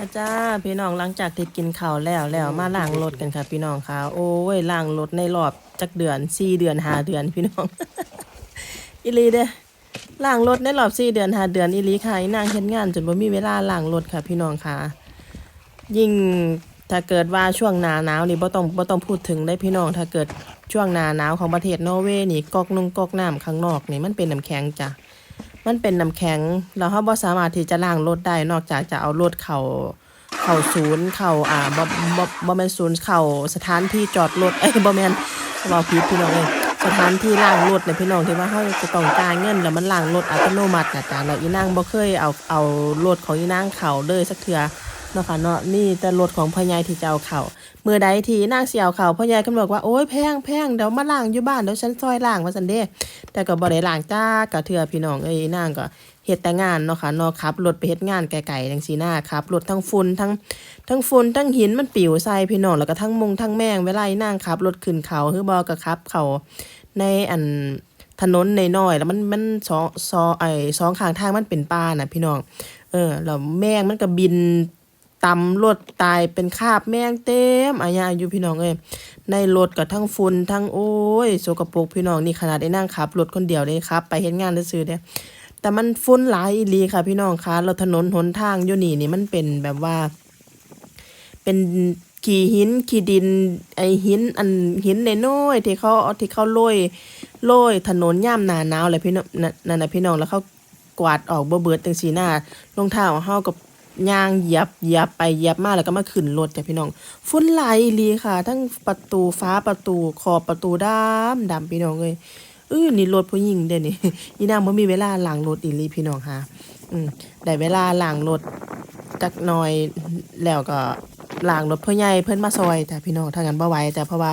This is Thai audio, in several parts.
อาจ้าพี่น้องหลังจากที่กินข้าวแล้วแล้วมาล้างรถกันค่ะ พี่น้องค่ะ โอ้ยล้างรถในรอบจักเดือนสี่เดือนห้าเดือนพี่น้อง อีลีเด้ล้างรถในรอบสี่เดือนห้าเดือนอีลีค่ะนางเฮ็ดงานจนบ่มีเวลาล้างรถค่ะพี่น้องค่ะ ยิ่งถ้าเกิดว่าช่วงหนาหนาวนี่บ่ต้องบ่ต้องพูดถึงได้พี่น้อง ถ้าเกิดช่วงหนาหนาวของประเทศนอร์เวย์นี่กอกนุ่งกอกน้ำข้างนอกนี่มันเป็นน้ำแข็งจ้ะ มันเป็นน้ำแข็งเราเขาบ่สามารถที่จะล้างรถได้นอกจากจะเอารถเข้าเข้าศูนย์เข้าอ่าบ่บ่บ่แม่นศูนย์เข้าสถานที่จอดรถเอ้ยบ่แม่นเราผิดพี่น้องเอ้ยสถานที่ล้างรถเนี่ยพี่น้องที่ว่าเขาจะต้องจ่ายเงินแล้วมันล้างรถอัตโนมัติน่ะจ้ะเราอีนางบ่เคยเอาเอารถของอีนางเข้าเลยสักเทื่อ เนาะค่ะเนาะนี่แต่รถของพ่อใหญ่ที่จะเอาเข้ามื้อใดที่นางเสิเอาเข้าพ่อใหญ่ก็บอกว่าโอ๊ยแพงแพงเดี๋ยวมาล้างอยู่บ้านเดี๋ยวฉันซอยล้างว่าซั่นเด้แต่ก็บ่ได้ล้างจ้ากะเทื่อพี่น้องเอ้ยนางก็เฮ็ดแต่งานเนาะค่ะเนาะขับรถไปเฮ็ดงานไกลๆจังซี่นาขับรถทั้งฝุ่นทั้งทั้งฝุ่นทั้งหินมันปิวใส่พี่น้องแล้วก็ทั้งมุงทั้งแมงเวลาอีนางขับรถขึ้นเขาคือบ่ก็ขับเขาในอันถนนในน้อยแล้วมันมันสองซอไอ้สองข้างทางมันเป็นป่าน่ะพี่น้อง เออแล้วแมงมันก็บิน ตำรถตายเป็นคาบแมงเต็มอาญาอยู่พี่น้องเอ้ยในรถก็ทั้งฝุ่นทั้งโอ้ยโสกปรกพี่น้องนี่ขนาดได้นั่งขับรถคนเดียวเลยครับ ไปเฮ็ดงานซื่อๆเด้แต่มันฝุ่นหลายอีลีค่ะพี่น้องคะแล้วถนนหนทางอยู่นี่นี่มันเป็นแบบว่า เป็นขี้หินขี้ดิน ไอหินอันหินน้อยที่เขาที่เขาโรยโรยถนนย่ามหนาหนาวเลยพี่น้องนั่นน่ะพี่น้องแล้วเขากวาดออกเบ่เบิดจังสีหน้ารองเท้าเฮากับ ย่างเหยียบเหยียบไปเหยียบมาแล้วก็มาขึ้นรถจ้ะพี่น้องฝุ่นหลายอีหลีค่ะ ทั้งประตูฟ้าประตูขอบประตูดำดำพี่น้องเอ้ยเออนี่รถผู้หญิงเด้นี่อีนางบ่มีเวลาล้างรถอีลีพี่น้องค่ะ อืมได้เวลาล้างรถจักหน่อยแล้วก็ล้างรถพ่อใหญ่เพิ่นมาซอยแต่พี่น้องถ้างั้นบ่ไหวแต่เพราะว่า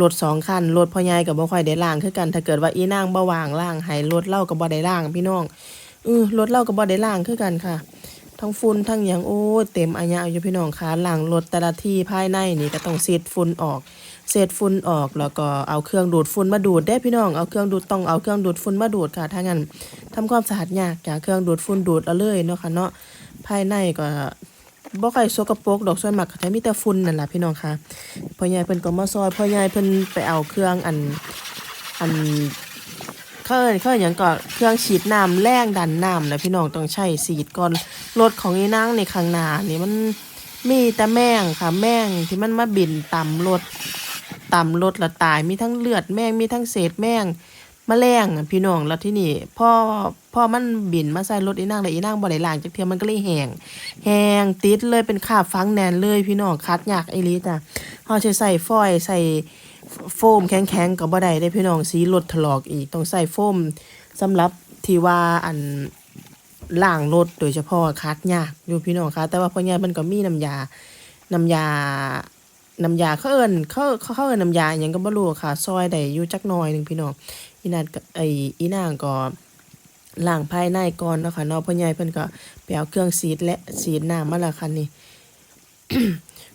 รถสองคันรถพ่อใหญ่ก็บ่ค่อยได้ล้างคือกัน ถ้าเกิดว่าอีนางบ่วางล้างให้รถเล่าก็บ่ได้ล้างพี่น้องเออรถเล่าก็บ่ได้ล้างคือกันค่ะ ทั้งฝุ่นทั้งหยังโอ้ยเต็มอาญะอยู่พี่น้องค่ะล้างรถแต่ละที่ภายในนี่ก็ต้องเศษฝุ่นออกเศษฝุ่นออกแล้วก็เอาเครื่องดูดฝุ่นมาดูดได้พี่น้องเอาเครื่องดูดต้องเอาเครื่องดูดฝุ่นมาดูดค่ะถ้างั้นทำความสะอาดยากจากเครื่องดูดฝุ่นดูดเอาเลยเนาะค่ะเนาะภายในก็บ่ค่อยสกปรกดอกส่วนมากก็จะมีแต่ฝุ่นนั่นล่ะพี่น้องค่ะพ่อใหญ่เพิ่นก็มาซอยพ่อใหญ่เพิ่นไปเอาเครื่องอันอัน เคยเคยอย่างก่อนเครื่องฉีดน้ำแรงดันน้ำนะพี่น้องต้องใช้ฉีดก่อนรถของอีนางในข้างหน้านี่มันมีแต่แมงค่ะแมงที่มันมาบินต่ำรถต่ำรถละตายมีทั้งเลือดแมงมีทั้งเศษแมงแมลงอะพี่น้องแล้วที่นี่พ่อพ่อมันบินมาใส่รถอีนางเลยอีนางบ่ได้ล้างจักเทียมันก็เลยแหงแหงติดเลยเป็นคราบฟังแนนเลยพี่น้องคัดยากไอหลีจ้ะเฮาใช้ใส่ฟอยใส่ โฟมแข็งๆก็บ่ได้ได้พี่น้องสีรถถลอกอีกต้องใส่โฟมสำหรับที่ว่าอันล้างรถโดยเฉพาะคัดยากอยู่พี่น้องคะแต่ว่าพ่อใหญ่มันก็มีน้ำยาน้ำยาน้ำยาเขาเอิ้นเขาเขาเขาเอิ้นน้ำยาอหยังก็บ่รู้ค่ะ ซอยได้อยู่จักหน่อยหนึงพี่น้องอีนางก็ไออีนางก็ล้างภายในก่อนเนาะค่ะเนาะพ่อใหญ่เพิ่นก็ไปเอาเครื่องสีดและสีดน้ำมาล้วค่ะนี่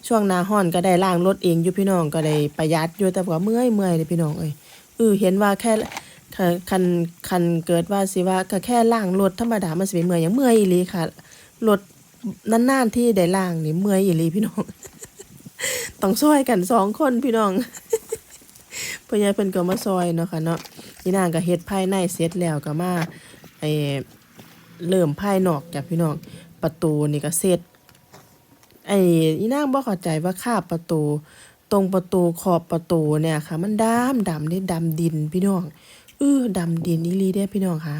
ช่วงหน้าร้อนก็ได้ล้างรถเองอยู่พี่น้องก็ได้ประหยัดอยู่แต่ว่าเมื่อยเมื่อยเลยพี่น้องเอ้ยเออเห็นว่าแค่คันคันเกิดว่าสิว่าก็แค่ล้างรถธรรมดามันสิเป็นเมื่อยอย่างเมื่อยอีหลีค่ะรถนานๆที่ได้ล้างนี่เมื่อยอีหลีพี่น้องต้องซอยกันสองคนพี่น้องพ่อใหญ่เพิ่นก็มาซอยเนาะค่ะเนาะพี่นางก็เฮ็ดภายในเสร็จแล้วก็มาไอเริ่มภายนอกจ้ะพี่น้องประตูนี่ก็เสร็จ ไอ้อีนางบ่เข้าใจว่าคาประตู ตรงประตูขอบประตูเนี่ยค่ะ มันดำดำนี่ดำดินพี่น้องเออดำดินอีลีเด้พี่น้องค่ะ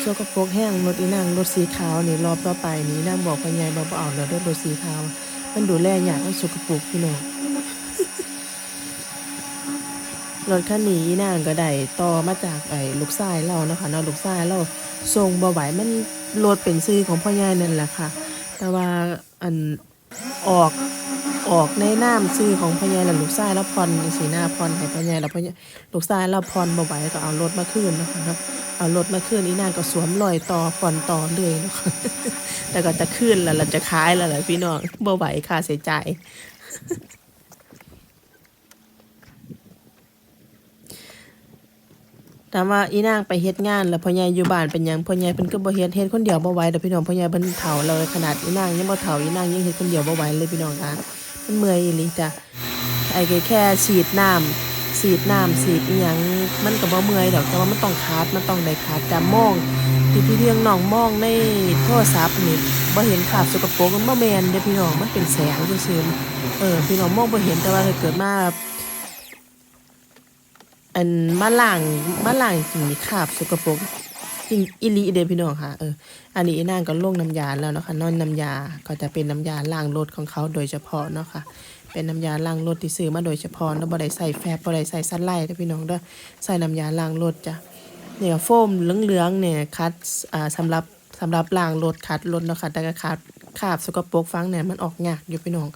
โซกโปรกแห้งรถอีนางรถสีขาวนี่รอบต่อไปนี้นางบอกพ่อใหญ่บ่บ่เอาแล้วเด้อรถสีขาว มันดูแลยากมันสกปรกพี่น้อง รถคันนี้นางก็ได้ต่อมาจากไอ้ลูกชายเรานะคะเนาะลูกชายเราส่งบ่ไหวมันรถเป็นซื้อของพ่อใหญ่นั่นแหละค่ะ แต่ว่าอันออกออกในน้ำซื้อของพ่อใหญ่แล้วลูกชายแล้วผ่อนสีหน้าผ่อนให้พ่อใหญ่แล้วพ่อใหญ่ลูกชายเราผ่อนบ่ไหวก็เอารถมาคืนนะคะเนาะเอารถมาคืนอีนางก็สวมรอยต่อผ่อนต่อเลยนะคะแต่ก็จะคืนแล้วเราจะขายแล้วแหละพี่น้องบ่ไหวค่าใช้จ่าย ถามว่าอีนางไปเฮ็ดงาน แล้วพ่อใหญ่อยู่บ้านเป็นหยังพ่อใหญ่เพิ่นก็บ่เฮ็ดเฮ็ดคนเดียวบ่ไหวดอกพี่น้องพ่อใหญ่เพิ่นเฒ่าแล้วขนาดอีนางยังบ่เฒ่าอีนางยังเฮ็ดคนเดียวบ่ไหวเลยพี่น้องค่ะมันเมื่อยอีหลีจ้ะไอ้แค่ฉีดน้ำฉีดน้ำฉีดอีหยังมันก็บ่เมื่อยดอกแต่ว่ามันต้องคัดมันต้องได้คัดจามองที่พี่เลี้ยงน้องมองในโทรศัพท์นี่บ่เห็นคราบสกปรกมันบ่แม่นเด้พี่น้องมันเป็นแสงซื่อๆเออพี่น้องมองบ่เห็นแต่ว่าถ้าเกิดมา อันมาล่างมาล่างจริงนี่คราบสกปรกจริงอิลีเดพี่น้องค่ะเอออันนี้นางก็ลงน้ำยาแล้วเนาะค่ะนอนน้ำยาก็จะเป็นน้ำยาล้างรถของเขาโดยเฉพาะเนาะค่ะ เป็นน้ำยาล้างรถที่ซื้อมาโดยเฉพาะแล้วบ่ได้ใส่แฟบบ่ได้ใส่ซันไลท์เด้อพี่น้องเด้อใส่น้ำยาล้างรถจ้ะเนี่ยโฟมเหลืองๆเนี่ยคัดอ่าสำหรับสำหรับล้างรถคัดรถเนาะค่ะแต่ก็คัดคราบสกปรกฟังเนี่ยมันออกยากอยู่พี่น้อง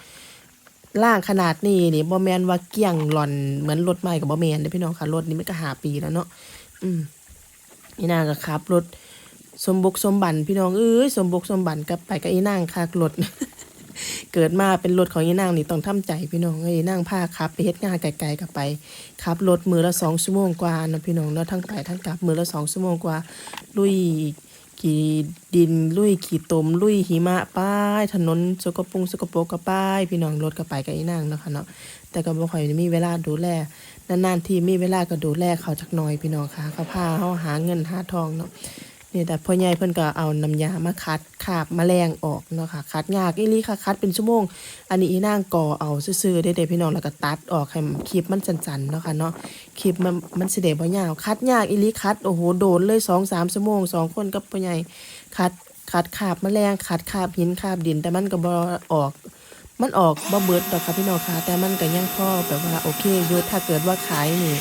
ล่างขนาดนี้นี่บ่แมนว่าเกี่ยงหล่อนเหมือนรถใหม่กับบ่แมนเด้พี่น้องค่ะรถนี้มันก็หาปีแล้วเนาะอืมอีนางก็ขับรถสมบุกสมบันพี่น้องเอ้ยสมบุกสมบันกับไปกับอีนางคักรถเกิดมาเป็นรถของอีนางนี่ต้องทำใจพี่น้องเอ้ยอีนางพาขับไปเฮ็ดงานไกลๆกับไปขับรถมือละสองชั่วโมงกว่าเนาะพี่น้องเนาะทั้งไปทั้งกลับมือละสองชั่วโมงกว่าลุย ขี่ดินลุยขี่ตมลุยหิมะป้ายถนนสกปรกสกปรกก็ป้ายพี่น้องรถก็ไปกับอีนางเนาะค่ะเนาะแต่ก็บ่ค่อยมีเวลาดูแลนานๆที่มีเวลาก็ดูแลเขาจักหน่อยพี่น้องค่ะเขาพาเขาหาเงินหาทองเนาะ นี่แต่พ่อใหญ่เพิ่นก็เอาน้ำยามาคัดคาบแมลงออกเนาะค่ะคัดยากอีหลีค่ะคัดเป็นชั่วโมง อันนี้อีนางก่อเอาซื่อๆได้เด้พี่น้องแล้วก็ตัดออกให้คลิปมันสั้นๆเนาะค่ะเนาะคลิปมันมันสิได้บ่ยาวคัดยากอีหลีคัดโอ้โหโดนเลย2-3ชั่วโมงสองคนกับพ่อใหญ่คัดคัดคาบแมลงคัดคาบหินคาบดิน แต่มันก็บ่ออกมันออกบ่เบิดดอกค่ะพี่น้องค่ะแต่มันก็ยังพอแบบว่าโอเคอยู่ถ้าเกิดว่าขายนี่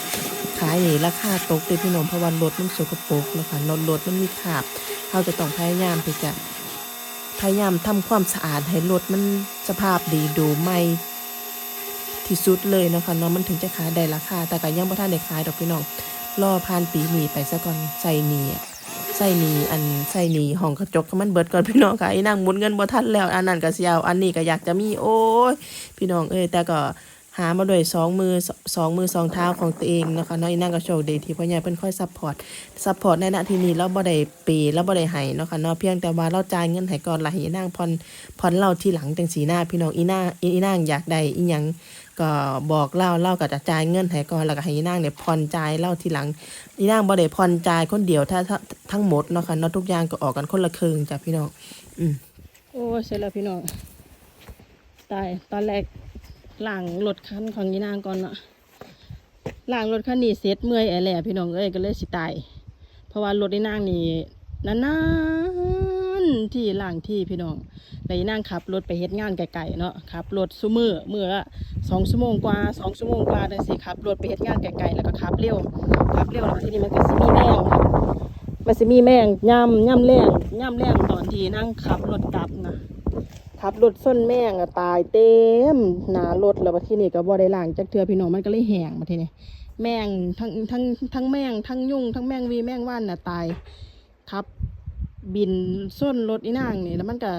ขายนี่ราคาตกเลยพี่น้องเพราะว่ารถมันสกปรกแล้วค่ะรถรถมันมีคราบเราจะต้องพยายามที่จะพยายามทำความสะอาดให้รถมันสภาพดีดูไม่ที่สุดเลยนะคะเนาะมันถึงจะขายได้ราคาแต่ก็ยังบ่ทันได้ขายดอกพี่น้องรอผ่านปีนี้ไปซะก่อนใส่หนีใส่หนีอันใส่หนีห้องกระจกมันเบิดก่อนพี่น้องค่ะไอ้นางหมุนเงินบ่ทันแล้วอันนั้นก็เสิเอาอันนี้ก็อยากจะมีโอ้ยพี่น้องเอ้ยแต่ก็ หามาด้วยสองมือสองมือสองเท้าของตัวเองนะคะเนาะอีนั่งก็โชคดีที่พ่อใหญ่เพิ่นค่อยซัพพอร์ตซัพพอร์ตในนาทีนี้เราบ่ได้ปย์เราบ่ได้ให้นะคะเนาะเพียงแต่ว่าเราจ่ายเงินให้ก่อนละให้อีนางผ่อนผ่อนเราที่หลังจังสีหน้าพี่น้องอีนางอีนางอยากได้อีหยังก็บอกเล่าเล่าก็จะจ่ายเงินให้ก่อนแล้วก็ให้อีนางเนี่ยผ่อนจ่ายเล่าทีหลังอีนางบ่ได้ผ่อนจ่ายคนเดียวถ้าถ้าทั้งหมดเนาะค่ะเนาะทุกอย่างก็ออกกันคนละครึ่งจ้ะพี่น้องอืมโอ้เสร็จแล้วพี่น้องตายตอนแรก ล้างรถคันของยีนางก่อนเนาะล้างรถคันนี้เสร็จเมื่อยแอแหล่พี่น้องเอ้ยก็เลยสิตายเพราะว่ารถยีนางนี่นานๆที่ล้างที่พี่น้องแล้วยีนางขับรถไปเฮ็ดงานไกลๆเนาะขับรถซุมือมือสองชั่วโมงกว่าสองชั่วโมงกว่าจังสิขับรถไปเฮ็ดงานไกลๆแล้วก็ขับเร็วขับเร็วแล้วทีนี้มันก็สิมีแรงมันสิมีแมงย่ำย่ำแรงย่ำแรงตอนที่นั่งขับรถกลับ ขับรถส้นแม่งอะตายเต็มหนารถแล้วมาที่นี่ก็บ่ได้ล้างจักเทือพี่น้องมันก็เลยแห้งมาทีนี้แม่งทั้งทั้งทั้งแม่งทั้งยุ่งทั้งแม่งวีแม่งว่านน่ะตายครับ บินส้นรถอีนางนี่แล้วมันก็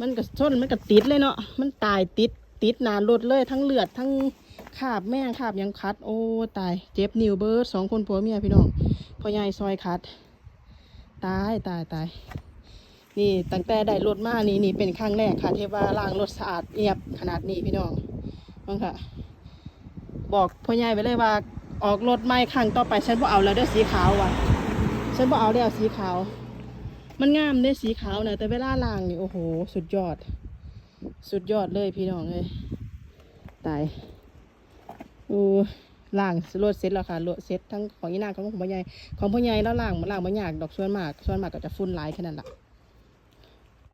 มันก็ส้นมันก็ติดเลยเนาะมันตายติดติดหนารถเลยทั้งเลือดทั้งขาบแม่งขาบยังคัด โอ้ตายเจ็บนิวเบิร์ดสองคนผัวเมียพี่น้องพ่อใหญ่ซอยคัด ตายตายตาย นี่ตั้งแต่ได้รถมานี่นี่เป็นครั้งแรกค่ะที่ว่าล้างรถสะอาดเอียบขนาดนี้พี่น้องน้งค่ะ บอกพ่อใหญ่ไปเลยว่าออกรถใหม่ครั้งต่อไปฉันบ่เอาแล้วเด้สีขาวว่ะ ฉันบ่เอาแล้วสีขาว มันงามเด้สีขาวนะแต่เวลาล้างนี่โอ้โห สุดยอด สุดยอดเลยพี่น้องเลยตายอู้ล้างรถเสร็จแล้วค่ะรถเสร็จทั้งของอีนางของพ่อใหญ่ของพ่อใหญ่แล้วล้างล้างบ่ยากดอกส่วนมากส่วนมากก็จะฟุ้นหลายแค่นั้นแหละ